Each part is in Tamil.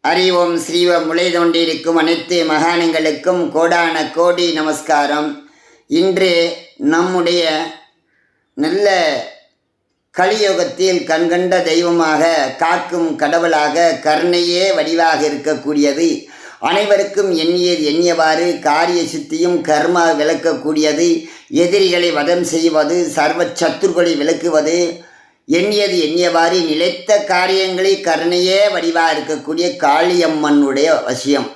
அறிவோம் ஸ்ரீவம் முளை தோண்டியிருக்கும் அனைத்து மகானங்களுக்கும் கோடான கோடி நமஸ்காரம். இன்று நம்முடைய நல்ல கலியுகத்தில் கண்கண்ட தெய்வமாக காக்கும் கடவுளாக கருணையே வடிவாக இருக்கக்கூடியது. அனைவருக்கும் எண்ணியது எண்ணியவாறு காரிய சித்தியும் கர்மா விளக்கக்கூடியது. எதிரிகளை வதம் செய்வது சர்வ சத்துருக்களை விளக்குவது எண்ணியது எண்ணியவாறு நிலைத்த காரியங்களை கருணையே வடிவாக இருக்கக்கூடிய காளியம்மனுடைய வசியம்.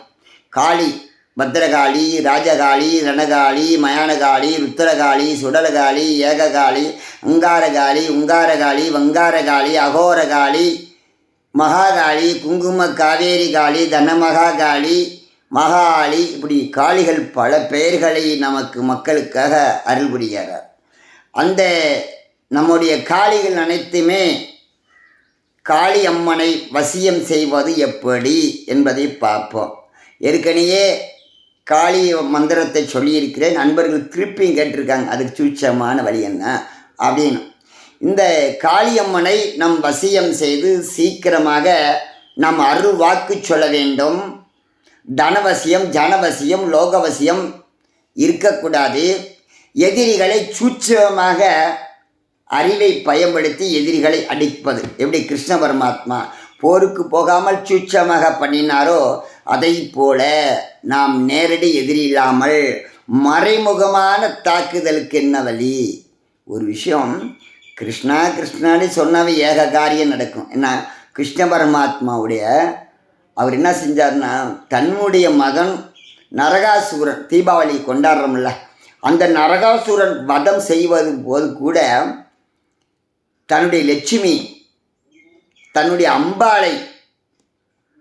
காளி பத்திரகாளி ராஜகாளி ரணகாளி மயானகாளி ருத்திரகாளி சுடலகாளி ஏககாளி அங்காரகாளி உங்காரகாளி வங்காரகாளி அகோரகாளி மகாகாளி குங்கும காவேரி காளி தனமகாகாளி மகாளி இப்படி காளிகள் பல பெயர்களை நமக்கு மக்களுக்காக அருள் புரிகிறார். அந்த நம்முடைய காளிகள் அனைத்துமே காளி அம்மனை வசியம் செய்வது எப்படி என்பதை பார்ப்போம். ஏற்கனவே காளி மந்திரத்தை சொல்லியிருக்கிறேன். நண்பர்கள் திருப்பியும் கேட்டிருக்காங்க. அதுக்கு சூட்சமான வழி என்ன அப்படின்னு. இந்த காளியம்மனை நம் வசியம் செய்து சீக்கிரமாக நம் அருள் வாக்கு சொல்ல வேண்டும். தனவசியம் ஜனவசியம் லோகவசியம் இருக்கக்கூடாது. எதிரிகளை சூட்சமாக அறிவை பயன்படுத்தி எதிரிகளை அடிப்பது. எப்படி? கிருஷ்ண பரமாத்மா போருக்கு போகாமல் சூட்சமாக பண்ணினாரோ அதை போல நாம் நேரடி எதிரி இல்லாமல் மறைமுகமான தாக்குதலுக்கு என்ன வழி? ஒரு விஷயம் கிருஷ்ணா கிருஷ்ணான்னு சொன்னாவே ஏக காரியம் நடக்கும். என்ன? கிருஷ்ண பரமாத்மாவுடைய அவர் என்ன செஞ்சார்னா தன்னுடைய மகன் நரகாசூரன் தீபாவளி கொண்டாடுறோம்ல அந்த நரகாசூரன் வதம் செய்வது போது கூட தன்னுடைய லட்சுமி தன்னுடைய அம்பாளை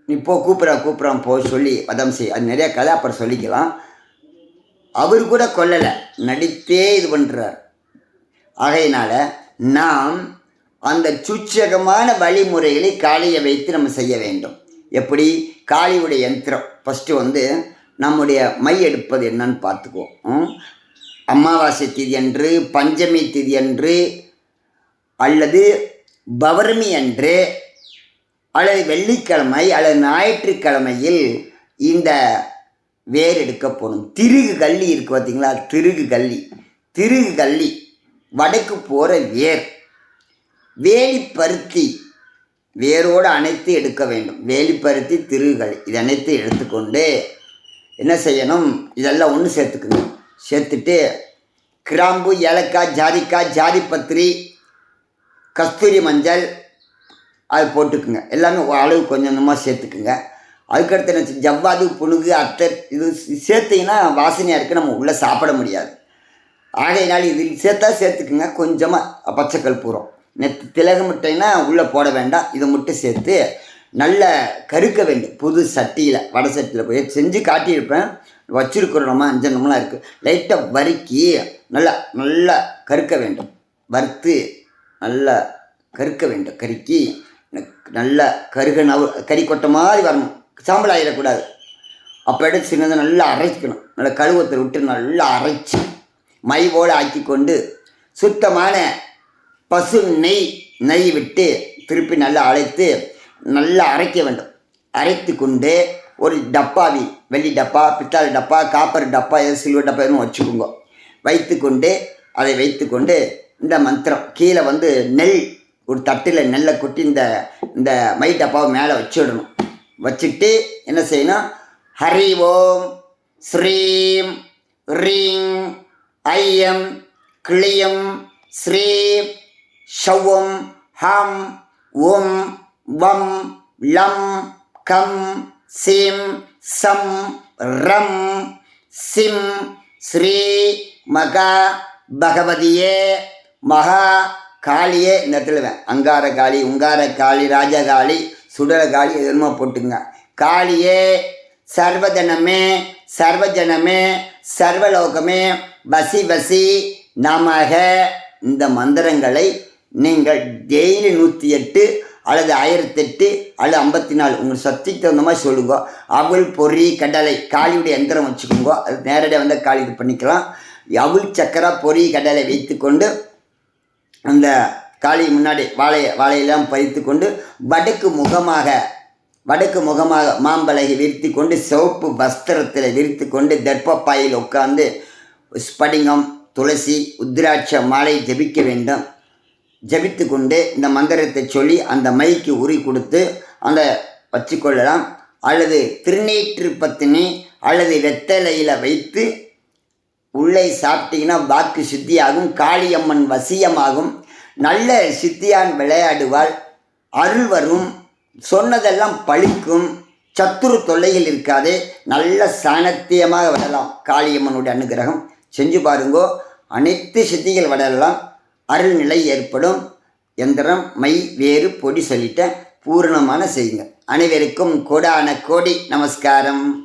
நீ போ கூப்பிட்றேன் கூப்பிட்றான் போ சொல்லி வதம் செய். அது நிறைய கதை அப்புறம் சொல்லிக்கலாம். அவர் கூட கொல்லலை. நடித்தே இது பண்ணுறார் ஆகையினால் நாம் அந்த சுச்சகமான வழிமுறைகளை காளியை வைத்து நம்ம செய்ய வேண்டும். எப்படி? காளியுடைய யந்திரம். ஃபஸ்ட்டு வந்து நம்முடைய மை எடுப்பது என்னன்னு பார்த்துக்குவோம். அமாவாசை திதி அன்று பஞ்சமி திதி அன்று அல்லது பௌர்ணமி அன்று அல்லது வெள்ளிக்கிழமை அல்லது ஞாயிற்றுக்கிழமையில் இந்த வேர் எடுக்க போகணும். திருகு கள்ளி இருக்குது பார்த்தீங்களா? திருகு கள்ளி. திருகு கள்ளி வடக்கு போகிற வேர். வேலிப்பருத்தி வேரோடு அனைத்து எடுக்க வேண்டும். வேலிப்பருத்தி திருகுகள் இது அனைத்து எடுத்துக்கொண்டு என்ன செய்யணும்? இதெல்லாம் ஒன்று சேர்த்துக்கணும் சேர்த்துட்டு கிராம்பு ஏலக்காய் ஜாதிக்காய் ஜாதிப்பத்திரி கஸ்தூரி மஞ்சள் அது போட்டுக்குங்க. எல்லாமே அளவு கொஞ்சம் கொஞ்சமாக சேர்த்துக்குங்க. அதுக்கடுத்து என்ன ஜவ்வாது புணுகு அத்தர் இது சேர்த்திங்கன்னா வாசனையாக இருக்குது நம்ம உள்ளே சாப்பிட முடியாது. ஆகையினால் இது சேர்த்தா சேர்த்துக்குங்க கொஞ்சமாக பச்சைக்கல் பூரம். நெத்து திலக முட்டைன்னா உள்ளே போட வேண்டாம் இதை மட்டும் சேர்த்து நல்ல கருக்க வேண்டும். புது சட்டியில் வடை சட்டியில் போய் செஞ்சு காட்டியிருப்பேன். வச்சிருக்கிறோம் நம்ம நம்மளாம் இருக்குது லைட்டாக வறுக்கி நல்லா நல்லா கருக்க வேண்டும். வறுத்து நல்லா கருக்க வேண்டும். கருக்கி நல்லா கருக நவு கறி கொட்ட மாதிரி வரணும். சாம்பல் ஆகிடக்கூடாது அப்போ எடுத்து சின்னதை நல்லா அரைச்சிக்கணும் நல்லா கழுவத்தில் விட்டு நல்லா அரைச்சி மை போல் ஆக்கி கொண்டு சுத்தமான பசு நெய் நெய் விட்டு திருப்பி நல்லா அரைத்து நல்லா அரைக்க வேண்டும். அரைத்து கொண்டு ஒரு டப்பாவி வெள்ளி டப்பா பித்தாள் டப்பா காப்பர் டப்பா ஏதோ சில்வர் டப்பா எதுவும் வச்சுக்கோங்க. வைத்துக்கொண்டு அதை வைத்துக்கொண்டு இந்த மந்திரம். கீழே வந்து நெல் ஒரு தட்டில் நெல்லை கொட்டி இந்த இந்த மை டப்பாவை மேலே வச்சுடணும். வச்சுட்டு என்ன செய்யணும்? ஹரி ஓம் ஸ்ரீம் ரீம் ஐயம் கிளியம் ஸ்ரீம் ஷௌவம் ஹம் ஓம் வம் லம் கம் சிம் சம் ரம் சிம் ஸ்ரீ மகா பகவதியே மகா காளியே இந்த இடத்துல அங்கார காளி உங்கார காளி ராஜகாளி சுடர காளி எதுமோ போட்டுங்க காளியே சர்வஜனமே சர்வஜனமே சர்வலோகமே வசி வசி நமக. இந்த மந்திரங்களை நீங்கள் டெய்லி நூற்றி எட்டு அல்லது ஆயிரத்தெட்டு அல்லது ஐம்பத்தி நாலு உங்கள் சக்திக்கு தகுந்த மாதிரி சொல்லுங்க. அவள் பொறி கடலை காளியுடைய எந்திரம் வச்சுக்கோங்க. அது நேரடியாக வந்து காளி இது பண்ணிக்கலாம். அவள் சக்கரை பொறி கடலை வைத்துக்கொண்டு அந்த காளி முன்னாடி வாழை வாழையெல்லாம் பறித்து கொண்டு வடக்கு முகமாக வடக்கு முகமாக மாம்பலகை விரித்து கொண்டு சிவப்பு வஸ்திரத்தில் விரித்து கொண்டு தர்ப்பப்பாயில் உட்கார்ந்து ஸ்படிங்கம் துளசி உத்ராட்ச மாலை ஜபிக்க வேண்டும். ஜபித்து கொண்டு இந்த மந்திரத்தை சொல்லி அந்த மைக்கு உரி கொடுத்து அந்த வச்சுக்கொள்ளலாம். அல்லது திருநீற்று பத்தினி அல்லது வெத்தலையில் வைத்து உள்ளே சாப்பிட்டீங்கன்னா வாக்கு சித்தியாகும் காளியம்மன் வசியமாகும். நல்ல சித்தியான் விளையாடுவாள். அருள் வரும் சொன்னதெல்லாம் பழிக்கும். சத்துரு தொல்லைகள் இருக்காது நல்ல சாணத்தியமாக விடலாம் காளியம்மனுடைய அனுகிரகம். செஞ்சு பாருங்கோ அனைத்து சித்திகள் விடலாம். அருள் நிலை ஏற்படும். எந்திரம் மை வேறு பொடி சொல்லிட்டேன். பூரணமான செய்யுங்க. அனைவருக்கும் கோடான கோடி நமஸ்காரம்.